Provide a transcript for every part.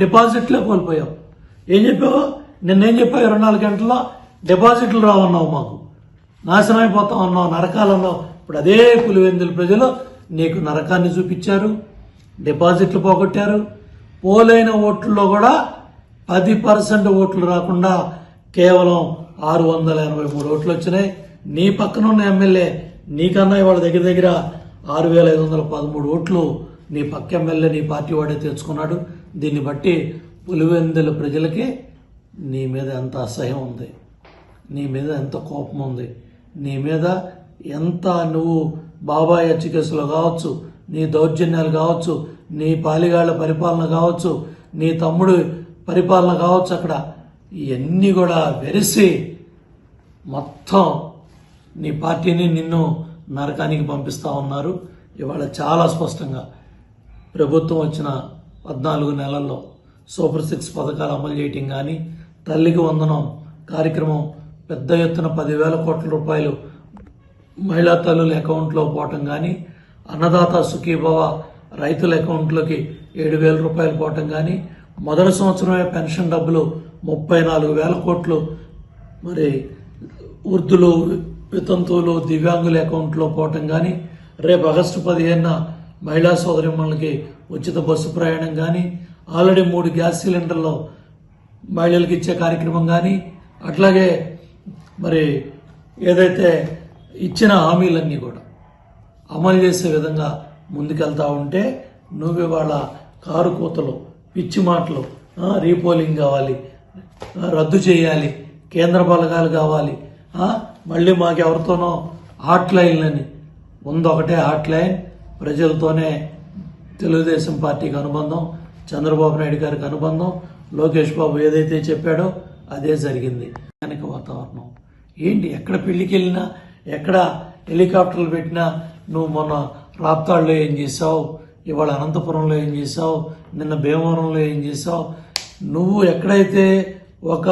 డిపాజిట్లే కోల్పోయావు ఏం చెప్పావు? నిన్నేం చెప్పావు? ఇరవై నాలుగు గంటల్లో డిపాజిట్లు రావన్నావు మాకు. నాశనం అయిపోతాం అన్నావు. నరకాలన్నావు ఇప్పుడు అదే పులివెందుల ప్రజలు నీకు నరకాన్ని చూపించారు డిపాజిట్లు పోగొట్టారు. పోలైన ఓట్లలో కూడా పది పర్సెంట్ ఓట్లు రాకుండా కేవలం ఆరు వందల ఎనభై మూడు ఓట్లు వచ్చినాయి. నీ పక్కన ఉన్న ఎమ్మెల్యే నీకన్నా ఇవాళ దగ్గర దగ్గర ఆరు వేల ఐదు వందల పదమూడు ఓట్లు నీ పక్క ఎమ్మెల్యే నీ పార్టీ వాడే తెచ్చుకున్నాడు. దీన్ని బట్టి పులివెందుల ప్రజలకి నీ మీద ఎంత అసహ్యం ఉంది నీ మీద ఎంత కోపం ఉంది నీ మీద ఎంత నువ్వు బాబాయ్ హత్య కేసులో కావచ్చు నీ దౌర్జన్యాలు కావచ్చు నీ పాలిగాళ్ళ పరిపాలన కావచ్చు నీ తమ్ముడు పరిపాలన కావచ్చు అక్కడ ఇవన్నీ కూడా వెరిసి మొత్తం నీ పార్టీని నిన్ను నరకానికి పంపిస్తా ఉన్నారు. ఇవాళ చాలా స్పష్టంగా ప్రభుత్వం వచ్చిన పద్నాలుగు నెలల్లో సూపర్ సిక్స్ పథకాలు అమలు చేయటం కానీ తల్లికి వందనం కార్యక్రమం పెద్ద ఎత్తున పదివేల కోట్ల రూపాయలు మహిళా తల్లుల అకౌంట్లో పోవటం కానీ అన్నదాత సుఖీభవ రైతుల అకౌంట్లోకి ఏడు వేల రూపాయలు పోవటం కానీ మొదటి సంవత్సరమే పెన్షన్ డబ్బులు ముప్పై నాలుగు వేల కోట్లు. మరి వృద్ధులు వితంతువులు దివ్యాంగుల అకౌంట్లో పోవటం కానీ రేపు ఆగస్టు పదిహేనున మహిళా సోదరిమ్మలకి ఉచిత బస్సు ప్రయాణం కానీ ఆల్రెడీ మూడు గ్యాస్ సిలిండర్లు మహిళలకు ఇచ్చే కార్యక్రమం కానీ అట్లాగే మరి ఏదైతే ఇచ్చిన హామీలన్నీ కూడా అమలు చేసే విధంగా ముందుకెళ్తా ఉంటే నువ్వు ఇవాళ కారు కూతలు పిచ్చి మాటలు రీపోలింగ్ కావాలి రద్దు చేయాలి కేంద్ర బలగాలు కావాలి మళ్ళీ మళ్ళీ మాకెవరితోనో హాట్ లైన్లని ముందు ఒకటే హాట్ లైన్ ప్రజలతోనే తెలుగుదేశం పార్టీకి అనుబంధం చంద్రబాబు నాయుడు గారికి అనుబంధం లోకేష్ బాబు ఏదైతే చెప్పాడో అదే జరిగింది. వెనక వాతావరణం. ఏంటి? ఎక్కడ పెళ్ళికి వెళ్ళినా ఎక్కడ హెలికాప్టర్లు పెట్టినా నువ్వు మొన్న రాప్తాడులో ఏం చేసావు ఇవాళ అనంతపురంలో ఏం చేసావు నిన్న భీమవరంలో ఏం చేసావు నువ్వు ఎక్కడైతే ఒక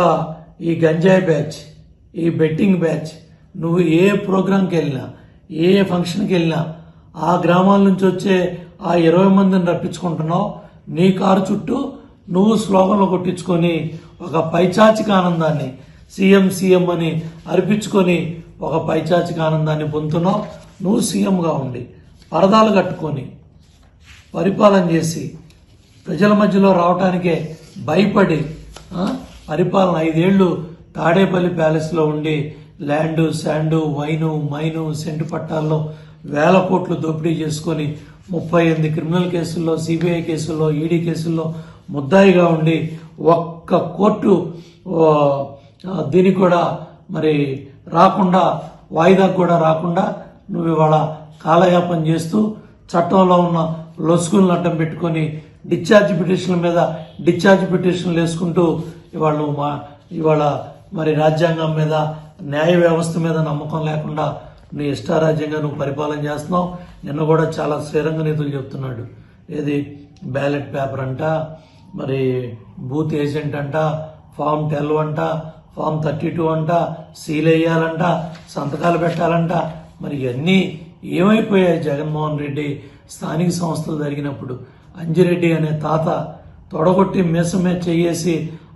ఈ గంజాయి బ్యాచ్ ఈ బెట్టింగ్ బ్యాచ్ నువ్వు ఏ ప్రోగ్రాంకి వెళ్ళినా ఏ ఫంక్షన్కి వెళ్ళినా ఆ గ్రామాల నుంచి వచ్చే ఆ ఇరవై మందిని రప్పించుకుంటున్నావు. నీ కారు చుట్టూ నువ్వు స్లోగన్లు కొట్టించుకొని ఒక పైచాచిక ఆనందాన్ని సీఎం సీఎం అని అర్పించుకొని ఒక పైచాచిక ఆనందాన్ని పొందుతున్నావు. నువ్వు సీఎంగా ఉండి పరదాలు కట్టుకొని పరిపాలన చేసి ప్రజల మధ్యలో రావటానికే భయపడి పరిపాలన ఐదేళ్ళు తాడేపల్లి ప్యాలెస్లో ఉండి land sand wine mine cent పట్టాల్లో వేల కోట్లు దోపిడీ చేసుకొని ముప్పై ఎనిమిది క్రిమినల్ కేసుల్లో సిబిఐ కేసుల్లో ఈడీ కేసుల్లో ముద్దాయిగా ఉండి ఒక్క కోర్టు దీనికి కూడా మరి రాకుండా వాయిదాకు కూడా రాకుండా నువ్వు ఇవాళ కాలయాపన చేస్తూ చట్టంలో ఉన్న లొసుకులను అడ్డం పెట్టుకొని డిశ్చార్జ్ పిటిషన్ల మీద డిశ్చార్జ్ పిటిషన్లు వేసుకుంటూ ఇవాళ నువ్వు మా ఇవాళ మరి రాజ్యాంగం మీద న్యాయ వ్యవస్థ మీద నమ్మకం లేకుండా నీ ఇష్టారాజ్యంగా నువ్వు పరిపాలన చేస్తున్నావు. నిన్న కూడా చాలా స్థిరంగా నీతులు చెప్తున్నాడు. ఏది బ్యాలెట్ పేపర్ అంట మరి బూత్ ఏజెంట్ అంట ఫామ్ టెల్వ్ అంట ఫామ్ థర్టీ టూ అంట సీల్ వేయాలంట సంతకాలు పెట్టాలంట. మరి ఇవన్నీ ఏమైపోయాయి? జగన్మోహన్ రెడ్డి స్థానిక సంస్థలు జరిగినప్పుడు అంజిరెడ్డి అనే తాత తొడగొట్టి మీసమే చేయేసి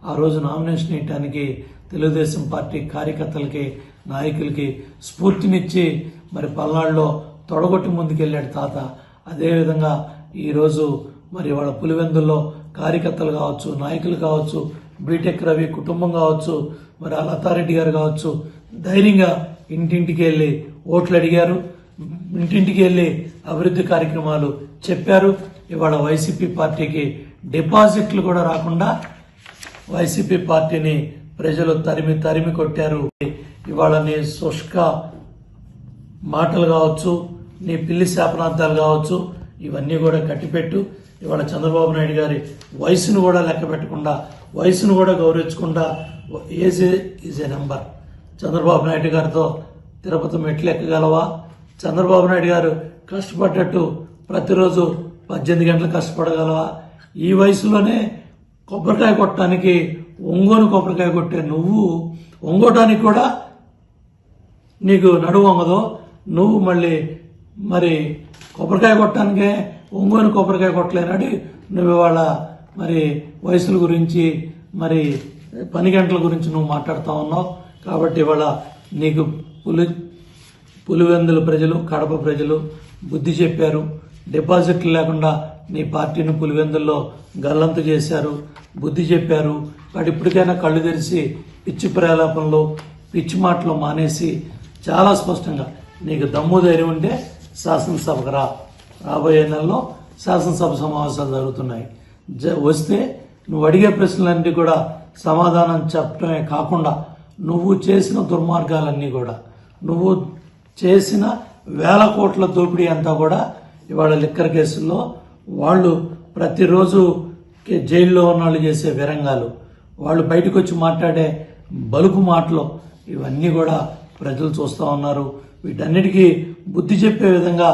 ఆ రోజు నామినేషన్ వేయటానికి తెలుగుదేశం పార్టీ కార్యకర్తలకి నాయకులకి స్ఫూర్తినిచ్చి మరి పల్నాడులో తొడగొట్టి ముందుకెళ్ళాడు తాత. అదేవిధంగా ఈరోజు మరి వాళ్ళ పులివెందుల్లో కార్యకర్తలు కావచ్చు నాయకులు కావచ్చు బీటెక్ రవి కుటుంబం కావచ్చు మరి ఆ లతారెడ్డి గారు కావచ్చు ధైర్యంగా ఇంటింటికి వెళ్ళి ఓట్లు అడిగారు ఇంటింటికి వెళ్ళి అభివృద్ధి కార్యక్రమాలు చెప్పారు. ఇవాళ వైసీపీ పార్టీకి డిపాజిట్లు కూడా రాకుండా వైసీపీ పార్టీని ప్రజలు తరిమి తరిమి కొట్టారు. ఇవాళ నీ శుష్క మాటలు కావచ్చు నీ పిల్లి శాపనార్థాలు కావచ్చు ఇవన్నీ కూడా కట్టిపెట్టు. ఇవాళ చంద్రబాబు నాయుడు గారి వయసును కూడా లెక్క పెట్టకుండా వయసును కూడా గౌరవించకుండా age is a number. Chandrababu Naidu గారితో తిరుపతి మెట్లు ఎక్కగలవా? చంద్రబాబు నాయుడు గారు కష్టపడ్డట్టు ప్రతిరోజు పద్దెనిమిది గంటలు కష్టపడగలవా? ఈ వయసులోనే కొబ్బరికాయ కొట్టడానికి ఒంగోని కొబ్బరికాయ కొట్టే నువ్వు ఒంగోటానికి కూడా నీకు నడువు వంగదు నువ్వు మళ్ళీ మరి కొబ్బరికాయ కొట్టడానికే ఒంగోని కొబ్బరికాయ కొట్టలేనాడు నువ్వు ఇవాళ మరి వయసుల గురించి మరి పని గంటల గురించి నువ్వు మాట్లాడుతూ ఉన్నావు. కాబట్టి ఇవాళ నీకు పులి పులివెందుల ప్రజలు కడప ప్రజలు బుద్ధి చెప్పారు. డిపాజిట్లు లేకుండా నీ పార్టీని పులివెందుల్లో గల్లంతు చేశారు. బుద్ధి చెప్పారు. వాటి ఇప్పటికైనా కళ్ళు తెరిచి పిచ్చి ప్రేలాపనలు పిచ్చి మాటలు మానేసి చాలా స్పష్టంగా. నీకు దమ్ము ధైర్యం ఉంటే శాసనసభకు రా. రాబోయే నెలలో శాసనసభ సమావేశాలు జరుగుతున్నాయి. జ- వస్తే నువ్వు అడిగే ప్రశ్నలన్నీ కూడా సమాధానం చెప్పడమే కాకుండా నువ్వు చేసిన దుర్మార్గాలన్నీ కూడా నువ్వు చేసిన వేల కోట్ల దోపిడీ అంతా కూడా ఇవాళ లిక్కర్ కేసుల్లో వాళ్ళు ప్రతిరోజు జైల్లో ఉన్న వాళ్ళు చేసే విరంగాలు వాళ్ళు బయటకు వచ్చి మాట్లాడే బలుపు మాటలు ఇవన్నీ కూడా ప్రజలు చూస్తూ ఉన్నారు. వీటన్నిటికీ బుద్ధి చెప్పే విధంగా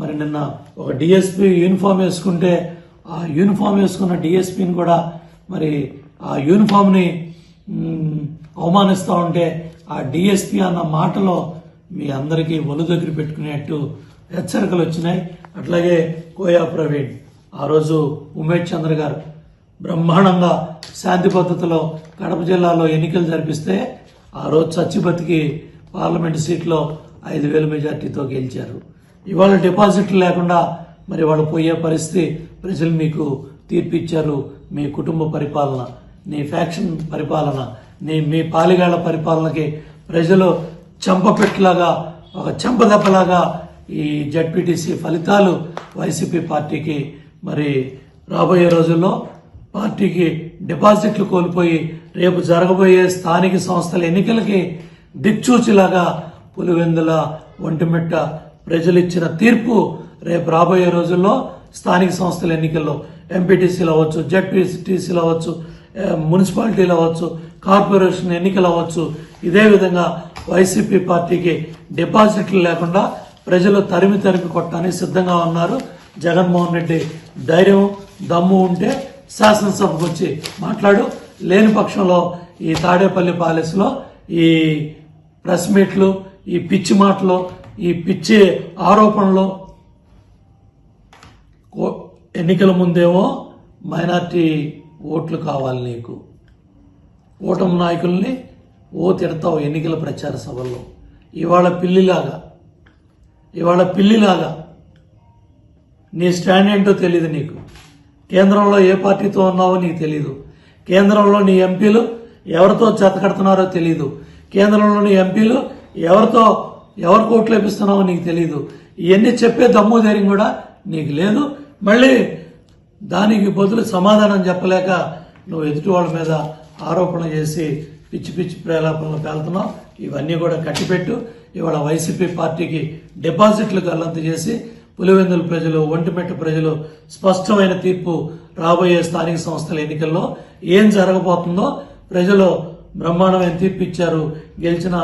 మరి నిన్న ఒక డిఎస్పి యూనిఫామ్ వేసుకుంటే ఆ యూనిఫామ్ వేసుకున్న డిఎస్పిని కూడా మరి ఆ యూనిఫామ్ని అవమానిస్తూ ఉంటే ఆ డిఎస్పి అన్న మాటలో మీ అందరికీ ఒలు దగ్గర పెట్టుకునేట్టు హెచ్చరికలు వచ్చినాయి. అట్లాగే కోయా ప్రవీణ్ ఆ రోజు ఉమేష్ చంద్ర గారు బ్రహ్మాండంగా శాంతి పద్ధతిలో కడప జిల్లాలో ఎన్నికలు జరిపిస్తే ఆ రోజు చచ్చి బతికి పార్లమెంట్ సీట్లో ఐదు వేల మెజార్టీతో గెలిచారు. ఇవాళ డిపాజిట్లు లేకుండా మరి వాళ్ళు పోయే పరిస్థితి ప్రజలు మీకు తీర్పిచ్చారు. మీ కుటుంబ పరిపాలన నీ ఫ్యాక్షన్ పరిపాలన నీ మీ పాలిగాళ్ళ పరిపాలనకి ప్రజలు చెంపపెట్టులాగా ఒక చెంపదెబ్బలాగా ఈ జడ్పీటీసీ ఫలితాలు వైసీపీ పార్టీకి మరి రాబోయే రోజుల్లో పార్టీకి డిపాజిట్లు కోల్పోయి రేపు జరగబోయే స్థానిక సంస్థల ఎన్నికలకి దిక్చూచిలాగా పులివెందుల ఒంటిమిట్ట ప్రజలు ఇచ్చిన తీర్పు రేపు రాబోయే రోజుల్లో స్థానిక సంస్థల ఎన్నికల్లో ఎంపీటీసీలు అవ్వచ్చు జెడ్పీటీసీలు అవ్వచ్చు మున్సిపాలిటీలు అవ్వచ్చు కార్పొరేషన్ ఎన్నికలు అవ్వచ్చు ఇదే విధంగా వైసీపీ పార్టీకి డిపాజిట్లు లేకుండా ప్రజలు తరిమి తరిమి కొట్టడానికి సిద్ధంగా ఉన్నారు. జగన్మోహన్ రెడ్డి ధైర్యం దమ్ము ఉంటే శాసనసభకు వచ్చి మాట్లాడు. లేని పక్షంలో ఈ తాడేపల్లి ప్యాలెస్లో ఈ ప్రెస్ మీట్లు ఈ పిచ్చి మాటలు ఈ పిచ్చి ఆరోపణలు. ఎన్నికల ముందేమో మైనార్టీ ఓట్లు కావాలి నీకు. ఓటమి నాయకుల్ని ఓ తిడతావు ఎన్నికల ప్రచార సభల్లో. ఇవాళ పిల్లిలాగా ఇవాళ పిల్లిలాగా నీ స్టాండ్ ఏంటో తెలియదు నీకు. కేంద్రంలో ఏ పార్టీతో ఉన్నావో నీకు తెలియదు కేంద్రంలో నీ ఎంపీలు ఎవరితో చెత్తకడుతున్నారో తెలియదు కేంద్రంలోని ఎంపీలు ఎవరితో ఎవరు కోట్లు వేపిస్తున్నావో నీకు తెలియదు ఇవన్నీ చెప్పే దమ్ము ధైర్యం కూడా నీకు లేదు. మళ్ళీ దానికి బదులు సమాధానం చెప్పలేక నువ్వు ఎదుటి వాళ్ళ మీద ఆరోపణ చేసి పిచ్చి పిచ్చి ప్రేలాపనలు పేలుతున్నావు. ఇవన్నీ కూడా కట్టిపెట్టు. ఇవాళ వైసీపీ పార్టీకి డిపాజిట్లు గల్లంత చేసి పులివెందుల ప్రజలు ఒంటిమెట్టు ప్రజలు స్పష్టమైన తీర్పు రాబోయే స్థానిక సంస్థల ఎన్నికల్లో ఏం జరగబోతుందో ప్రజలు బ్రహ్మాండమైన తీర్పు ఇచ్చారు. గెలిచిన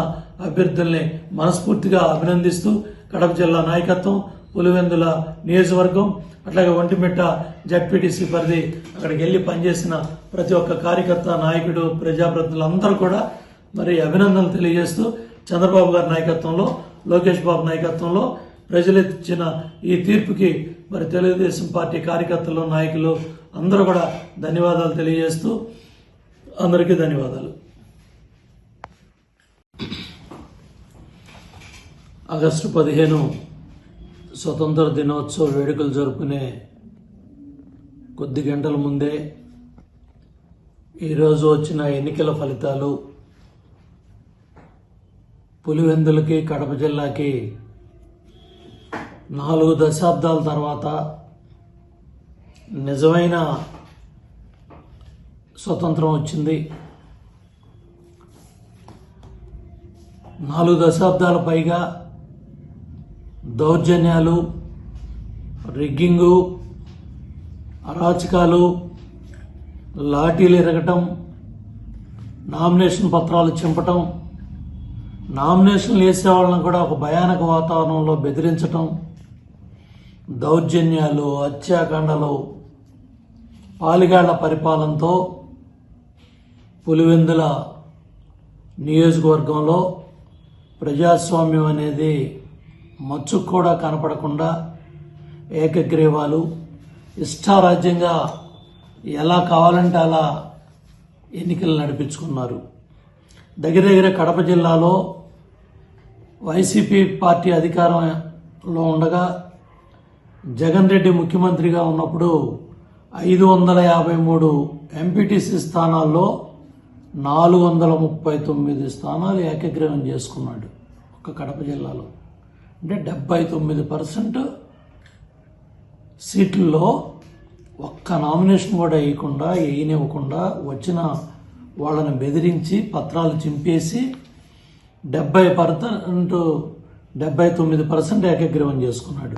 అభ్యర్థుల్ని మనస్ఫూర్తిగా అభినందిస్తూ కడప జిల్లా నాయకత్వం పులివెందుల నియోజకవర్గం అట్లాగే ఒంటిమిట్ట జడ్పీటీసీ పరిధి అక్కడికి వెళ్ళి పనిచేసిన ప్రతి ఒక్క కార్యకర్త నాయకుడు ప్రజాప్రతినిధులు అందరూ కూడా మరి అభినందనలు తెలియజేస్తూ చంద్రబాబు గారి నాయకత్వంలో లోకేష్ బాబు నాయకత్వంలో ప్రజలు ఇచ్చిన ఈ తీర్పుకి మరి తెలుగుదేశం పార్టీ కార్యకర్తలు నాయకులు అందరూ కూడా ధన్యవాదాలు తెలియజేస్తూ అందరికీ ధన్యవాదాలు. ఆగస్టు పదిహేను స్వతంత్ర దినోత్సవ వేడుకలు జరుపుకునే కొద్ది గంటల ముందే ఈరోజు వచ్చిన ఎన్నికల ఫలితాలు పులివెందులకి కడప జిల్లాకి నాలుగు దశాబ్దాల తర్వాత నిజమైన స్వతంత్రం వచ్చింది. నాలుగు దశాబ్దాల పైగా దౌర్జన్యాలు రిగ్గింగు అరాచకాలు లాఠీలు ఎరగటం నామినేషన్ పత్రాలు చింపటం నామినేషన్లు వేసే వాళ్ళని కూడా ఒక భయానక వాతావరణంలో బెదిరించటం దౌర్జన్యాలు హత్యాకాండలు పాలిగాళ్ళ పరిపాలనతో పులివెందుల నియోజకవర్గంలో ప్రజాస్వామ్యం అనేది మచ్చు కూడా కనపడకుండా ఏకగ్రీవాలు ఇష్టారాజ్యంగా ఎలా కావాలంటే అలా ఎన్నికలు నడిపించుకున్నారు. దగ్గర దగ్గర కడప జిల్లాలో వైసీపీ పార్టీ అధికారంలో ఉండగా జగన్ రెడ్డి ముఖ్యమంత్రిగా ఉన్నప్పుడు ఐదు వందల యాభై మూడు ఎంపీటీసీ స్థానాల్లో నాలుగు వందల ముప్పై తొమ్మిది స్థానాలు ఏకగ్రీవం చేసుకున్నాడు ఒక కడప జిల్లాలో. అంటే డెబ్బై తొమ్మిది పర్సెంట్ సీట్లలో ఒక్క నామినేషన్ కూడా వేయకుండా వేయనివ్వకుండా వచ్చిన వాళ్ళని బెదిరించి పత్రాలు చింపేసి డెబ్బై పర్సెంట్ డెబ్బై తొమ్మిది పర్సెంట్ ఏకగ్రీవం చేసుకున్నాడు.